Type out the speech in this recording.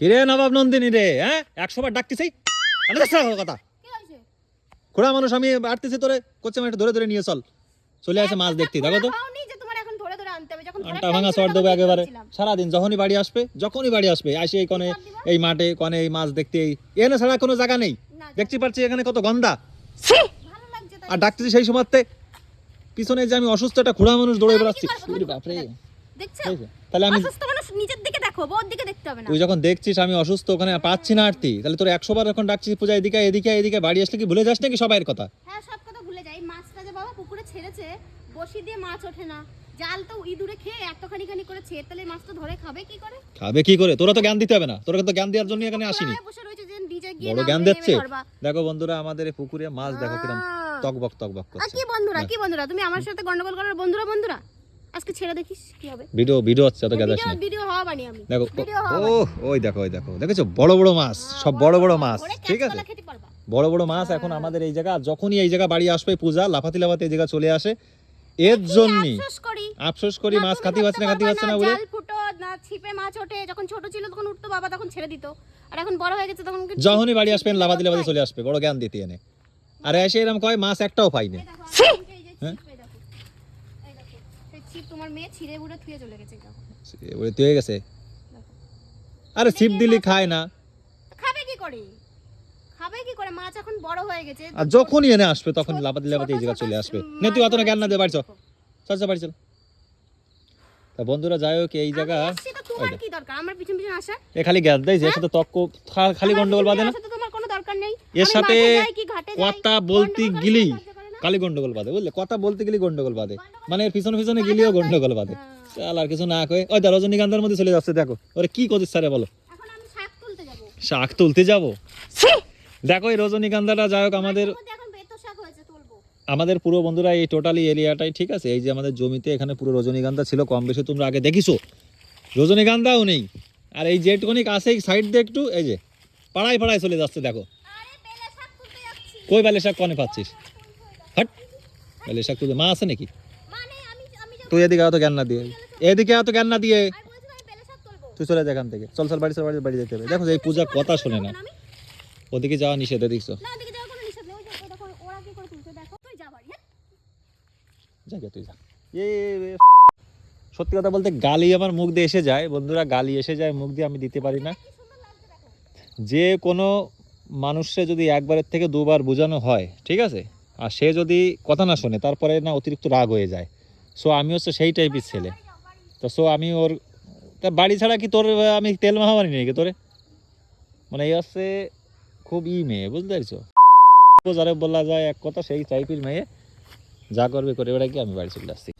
কিরে নবাব নন্দিনী রে হ্যাঁ? একশো বার ডাকতেছি কথা। খোড়া মানুষ আমি আটতেছি তোরে করছে একটু ধরে ধরে নিয়ে চল। চলে আসে মাছ দেখতে দেখো তো। আনটা ভাঙা চট দেবো একেবারে। সারাদিন যখনই বাড়ি আসবে যখনই বাড়ি আসবে আসে এই কনে এই মাঠে কনে এই মাছ দেখতে এই এনে ছাড়া কোনো জায়গা নেই। দেখতে পাচ্ছি এখানে কত গন্ধা আর ডাকতেছি সেই সময়তে পিছনে যে আমি অসুস্থ একটা খুড়া মানুষ দৌড়ে বেড়াচ্ছি। বাপরে। তাহলে আমি নিজের দিকে দেখো বউর দিকে দেখতে হবে না। তুই যখন দেখছিস আমি অসুস্থ ওখানে পাচ্ছি না আরতি তাহলে তোর একশো বার এখন ডাকছিস পূজা এদিকে এদিকে এদিকে বাড়ি আসলে কি ভুলে যাস নাকি সবাইয়ের কথা? হ্যাঁ সব কথা ভুলে যাই মাছটা যে বাবা পুকুরে ছেড়েছে বসি দিয়ে মাছ ওঠে না। জাল তো ইঁদুরে খেয়ে এতখানি খানি করে ছেড়ে তাহলে মাছ তো ধরে খাবে কি করে? খাবে কি করে? তোরা তো জ্ঞান দিতে হবে না। তোরা তো জ্ঞান দেওয়ার জন্য এখানে আসিনি। বসে রয়েছে যে নিজে গিয়ে বড় জ্ঞান দিচ্ছে। দেখো বন্ধুরা আমাদের এই পুকুরে মাছ দেখো। টকবক টকবক আর করছে। কি বন্ধুরা কি বন্ধুরা? তুমি আমার সাথে গন্ডগোল করার বন্ধুরা বন্ধুরা? আজকে ছেড়ে দেখিস কি হবে। ভিডিও ভিডিও হচ্ছে তো গেদাস ভিডিও ভিডিও হওয়া বানি আমি। দেখো ও ওই দেখো ওই দেখো। দেখেছ? বড় বড় মাছ সব বড় বড় মাছ। ঠিক আছে? বড় বড় মাছ এখন আমাদের এই জায়গা যখনই এই জায়গা বাড়ি আসবে পূজা লাফাতি লাফাতি এই জায়গা চলে আসে। এর জন্যই আফসোস করি। মাছ খাতি পাচ্ছে না খাতি পাচ্ছে না বলে। ফুটো না ছিপে মাছ ওঠে। যখন ছোট ছিল তখন উঠতো বাবা তখন ছেড়ে দিত। আর এখন বড় হয়ে গেছে তখন যখনই বাড়ি আসবেন লাফাতি লাফাতি চলে আসবে বড় জ্ঞান দিতে এনে। আর এসে এরকম কয় মাছ একটাও পাইনি এই দেখো, এই যে হ্যাঁ? ছিপ, এই দেখো। এই দেখো, সেই ছিপ তোমার মেয়ে ছিঁড়ে বুড়ে থুয়ে চলে গেছে দেখো। তুই গেছে? আরে ছিপ দিলি খায় না। খাবে কি করে? খাবে কি করে? মাছ এখন বড় হয়ে গেছে। আর যখনই এনে আসবে তখন লাফাতি লাফাতি এই জায়গা চলে আসবে। নে তুই অত না জ্ঞান না দে বাড়ি চল। চল চল বাড়ি চল। তা বন্ধুরা যাই হোক এই জায়গা তোমার কি দরকার? আমার পিছন পিছন আসা। এ খালি জ্ঞান দেয় যে সাথে তক্ক খালি গন্ডগোল বাঁধে না। তোমার কোনো দরকার নেই। এর সাথে কথা বলতে গন্ডগোল খালি গন্ডগোল বাঁধে বুঝলে? কথা বলতে গেলে গন্ডগোল বাঁধে। মানে এর পিছনে পিছনে গেলেও গন্ডগোল বাঁধে। হ্যাঁ। চাল আর কিছু না কয়ে। ওই দা রজনীকান্তের মধ্যে চলে যাচ্ছে দেখো। ওরে কি করছিস স্যারে বলো। শাক তুলতে যাব। দেখো এই রজনীকান্দাটা যাই হোক আমাদের আমাদের পুরো বন্ধুরা এই টোটালি এরিয়াটাই ঠিক আছে? এই যে আমাদের জমিতে এখানে পুরো রজনীগন্ধা ছিল কম বেশি তোমরা আগে দেখিছো? রজনীগন্ধাও নেই। আর এই যেটুকুনি কাছে সাইড দিয়ে একটু এই যে পাড়ায় পাড়ায় চলে যাচ্ছে দেখো। কই বেলে শাক কনে পাচ্ছিস? হট। বেলে শাক তুলে মা আছে নাকি? মানে তুই এদিকে এত জ্ঞান না দিয়ে। এদিকে এত জ্ঞান না দিয়ে। তুই চলে যা এখান থেকে। চল চল বাড়ি চল বাড়ি বাড়ি যেতে হবে। দেখো এই পূজা কথা শোনে না। ওদিকে যাওয়া নিষেধ দেখছ তুই হ্যাঁ? জায়গা তুই যা। সত্যি কথা বলতে গালি আমার মুখ দিয়ে এসে যায়। বন্ধুরা গালি এসে যায় মুখ দিয়ে আমি দিতে পারি না। যে কোনো মানুষে যদি একবারের থেকে দুবার বোঝানো হয় ঠিক আছে? আর সে যদি কথা না শোনে, তারপরে না অতিরিক্ত রাগ হয়ে যায়। সো আমি হচ্ছে সেই টাইপের ছেলে। তো সো আমি ওর, তা বাড়ি ছাড়া কি তোর, আমি তেল মাহামারি নাকি তোরে? মানে এই হচ্ছে খুব ই মেয়ে, বুঝতে পারছ? যারা বলা যায় এক কথা, সেই টাইপের মেয়ে যা করবে, করে বেড়া কি আমি বাড়ি চলে আসছি।